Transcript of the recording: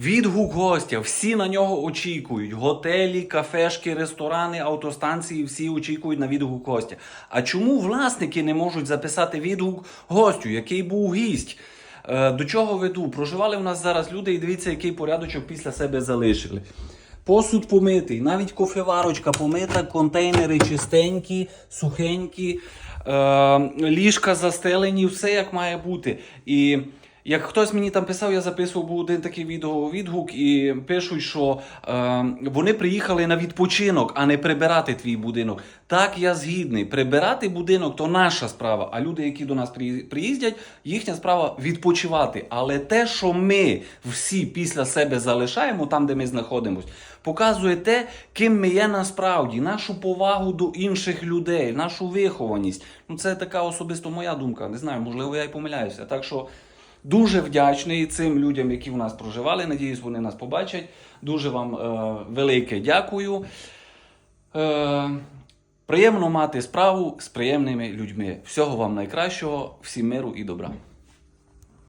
Відгук гостя, всі на нього очікують. Готелі, кафешки, ресторани, автостанції всі очікують на відгук гостя. А чому власники не можуть записати відгук гостю, який був гість? Е, До чого веду? Проживали у нас зараз люди, і дивіться, який порядочок після себе залишили. Посуд помитий, навіть кофеварочка помита, контейнери чистенькі, сухенькі, е, ліжка застелені, все як має бути. І як хтось мені там писав, я записував був один такий відео відгук, і пишуть, що е, вони приїхали на відпочинок, а не прибирати твій будинок. Так, я згідний. Прибирати будинок то наша справа. А люди, які до нас приїздять, їхня справа відпочивати. Але те, що ми всі після себе залишаємо там, де ми знаходимося, показує те, ким ми є насправді, нашу повагу до інших людей, нашу вихованість. Ну, це така особисто моя думка. Не знаю, можливо, я й помиляюся. Так що. Дуже вдячний цим людям, які в нас проживали. Надіюсь, вони нас побачать. Дуже вам е, велике дякую. Е, приємно мати справу з приємними людьми. Всього вам найкращого, всім миру і добра.